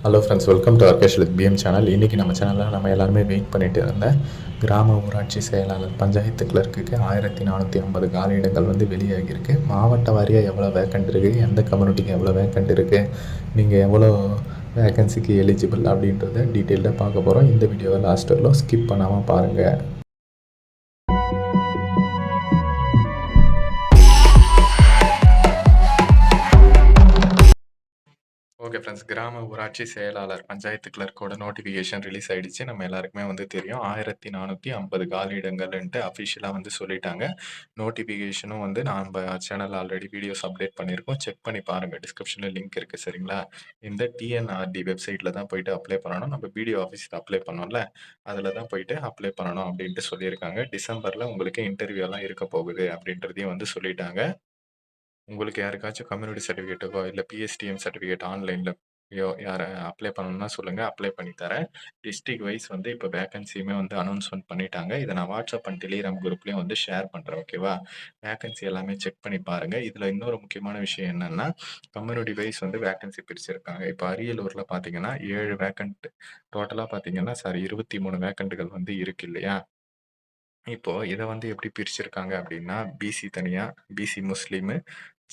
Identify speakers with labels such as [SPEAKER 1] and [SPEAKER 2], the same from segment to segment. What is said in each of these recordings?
[SPEAKER 1] Hello friends welcome to Arkesh with PM channel இன்றைக்கி நம்ம சேனலில் நம்ம எல்லாருமே வெயிட் பண்ணிட்டு இருந்த கிராம ஊராட்சி செயலாளர் பஞ்சாயத்து கிளர்க்குக்கு ஆயிரத்தி நானூற்றி ஐம்பது காலியிடங்கள் வந்து வெளியாகியிருக்கு. மாவட்ட வாரியாக எவ்வளோ வேக்கண்ட் இருக்குது எந்த கம்யூனிட்டிக்கு எவ்வளோ வேக்கண்ட் இருக்குது நீங்கள் எவ்வளோ வேக்கன்சிக்கு எலிஜிபிள் அப்படின்றத டீட்டெயிலாக பார்க்க போகிறோம் இந்த வீடியோவை லாஸ்ட் ஸ்கிப் பண்ணாமல் பாருங்கள் ஓகே ஃப்ரெண்ட்ஸ். கிராம ஊராட்சி செயலாளர் பஞ்சாயத்து கிளர்க்கோட நோட்டிஃபிகேஷன் ரிலீஸ் ஆகிடுச்சு நம்ம எல்லாருக்குமே வந்து தெரியும். ஆயிரத்தி நானூற்றி ஐம்பது காலியிடங்கள்ன்ட்டு அஃபிஷியலாக வந்து சொல்லிட்டாங்க. நோட்டிஃபிகேஷனும் வந்து நம்ம சேனல் ஆல்ரெடி வீடியோஸ் அப்டேட் பண்ணியிருக்கோம். செக் பண்ணி பாருங்கள் டிஸ்கிரிப்ஷனில் லிங்க் இருக்குது சரிங்களா? இந்த டிஎன்ஆர்டி வெப்சைட்டில் தான் போயிட்டு அப்ளை பண்ணணும். நம்ம வீடியோ ஆஃபீஸில் அப்ளை பண்ணோம்ல அதில் தான் போயிட்டு அப்ளை பண்ணணும் அப்படின்ட்டு சொல்லியிருக்காங்க. டிசம்பரில் உங்களுக்கு இன்டர்வியூலாம் இருக்க போகுது அப்படின்றதையும் வந்து சொல்லிட்டாங்க. உங்களுக்கு யாருக்காச்சும் கம்யூனிட்டி சர்டிஃபிகேட்டுக்கோ இல்லை பிஎஸ்டிஎம் சர்டிஃபிகேட் ஆன்லைனில் யோ யாரை அப்ளை பண்ணணும்னா சொல்லுங்கள் அப்ளை பண்ணி தரேன். டிஸ்ட்ரிக் வைஸ் வந்து இப்போ வேகன்சியுமே வந்து அனௌன்ஸ்மெண்ட் பண்ணிட்டாங்க. இதை நான் வாட்ஸ்அப் அண்ட் டெலிகிராம் குரூப்லேயும் வந்து ஷேர் பண்ணுறேன் ஓகேவா வேகன்சி எல்லாமே செக் பண்ணி பாருங்கள் இதில் இன்னொரு முக்கியமான விஷயம் என்னென்னா கம்யூனிட்டி வைஸ் வந்து வேகன்சி பிரிச்சிருக்காங்க. இப்போ அரியலூரில் பார்த்தீங்கன்னா ஏழு வேக்கண்ட் டோட்டலாக பார்த்தீங்கன்னா சாரி இருபத்தி மூணு வேக்கண்ட்டுகள் வந்து இருக்கு இல்லையா? இப்போ இதை வந்து எப்படி பிரிச்சிருக்காங்க அப்படின்னா பிசி தனியாக பிசி முஸ்லீமு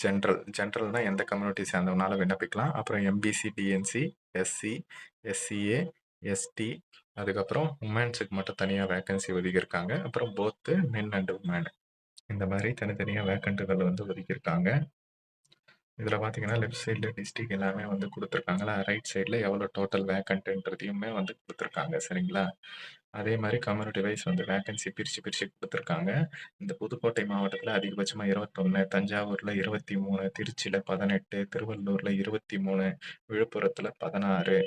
[SPEAKER 1] ஜென்ரல் ஜென்ரல்னா எந்த கம்யூனிட்டி சேர்ந்தவனாலும் விண்ணப்பிக்கலாம். அப்புறம் MBC DNC SC SCA ST அதுக்கப்புறம் உமன்ஸுக்கு மட்டும் தனியாக வேக்கன்சி ஒதுக்கியிருக்காங்க. அப்புறம் போத்து மென் அண்ட் உமன் இந்த மாதிரி தனித்தனியாக வேக்கண்ட்டுகள் வந்து ஒதுக்கியிருக்காங்க. இதில் பார்த்தீங்கன்னா லெஃப்ட் சைடில் டிஸ்ட்ரிக் எல்லாமே வந்து கொடுத்துருக்காங்களா ரைட் சைடில் எவ்வளோ டோட்டல் வேக்கண்ட்டுன்றதையுமே வந்து கொடுத்துருக்காங்க. சரிங்களா? அதே மாதிரி கம்யூனிட்டி வைஸ் வந்து வேக்கன்சி பிரித்து பிரித்து கொடுத்துருக்காங்க. இந்த புதுக்கோட்டை மாவட்டத்தில் அதிகபட்சமாக இருபத்தொன்று தஞ்சாவூரில் இருபத்தி மூணு திருச்சியில் பதினெட்டு திருவள்ளூரில் இருபத்தி மூணு விழுப்புரத்தில் பதினாறு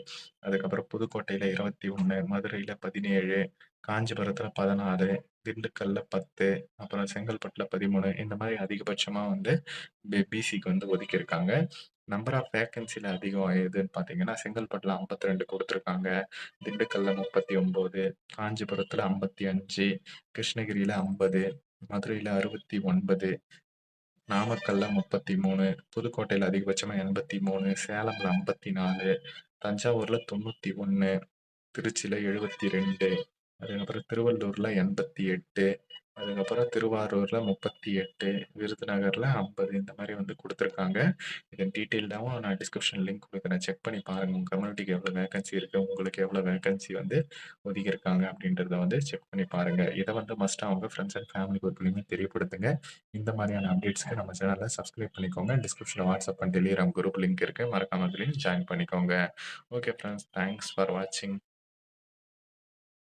[SPEAKER 1] அதுக்கப்புறம் புதுக்கோட்டையில் இருபத்தி ஒன்று மதுரையில் பதினேழு காஞ்சிபுரத்தில் பதினாறு திண்டுக்கல்ல பத்து அப்புறம் செங்கல்பட்டில் பதிமூணு இந்த மாதிரி அதிகபட்சமாக வந்து பிசிக்கு வந்து ஒதுக்கியிருக்காங்க. நம்பர் ஆஃப் வேக்கன்சியில் அதிகம் எதுன்னு பார்த்தீங்கன்னா செங்கல்பட்டில் ஐம்பத்தி ரெண்டு கொடுத்துருக்காங்க திண்டுக்கல்ல முப்பத்தி ஒம்பது காஞ்சிபுரத்தில் ஐம்பத்தி அஞ்சு கிருஷ்ணகிரியில் ஐம்பது மதுரையில் அறுபத்தி ஒன்பது நாமக்கல்ல முப்பத்தி மூணு புதுக்கோட்டையில் அதிகபட்சமாக எண்பத்தி மூணு சேலமில் ஐம்பத்தி நாலு தஞ்சாவூரில் தொண்ணூற்றி ஒன்று திருச்சியில் எழுபத்தி ரெண்டு அதுக்கப்புறம் திருவள்ளூரில் எண்பத்தி எட்டு அதுக்கப்புறம் திருவாரூரில் முப்பத்தி எட்டு விருதுநகரில் ஐம்பது இந்த மாதிரி வந்து கொடுத்துருக்காங்க. இதன் டீட்டெயில்டாகவும் நான் டிஸ்கிரிப்ஷன் லிங்க் கொடுக்குறேன். செக் பண்ணி பாருங்கள் உங்கள் கம்யூனிட்டிக்கு எவ்வளோ வேகன்சி இருக்குது உங்களுக்கு எவ்வளோ வேகன்சி வந்து ஒதுக்கியிருக்காங்க அப்படின்றத வந்து செக் பண்ணி பாருங்கள் இதை வந்து மஸ்ட்டாக அவங்க ஃப்ரெண்ட்ஸ் அண்ட் ஃபேமிலி குரூப்லையுமே தெரியப்படுத்துங்க. இந்த மாதிரியான அப்டேட்ஸ்க்கு நம்ம சேனலில் சப்ஸ்கிரைப் பண்ணிக்கோங்க. டிஸ்கிரிப்ஷனில் WhatsApp and Telegram group link இருக்குது மறக்காம ஜாயின் பண்ணிக்கோங்க. ஓகே ஃப்ரெண்ட்ஸ் தேங்க்ஸ் ஃபார் வாட்சிங்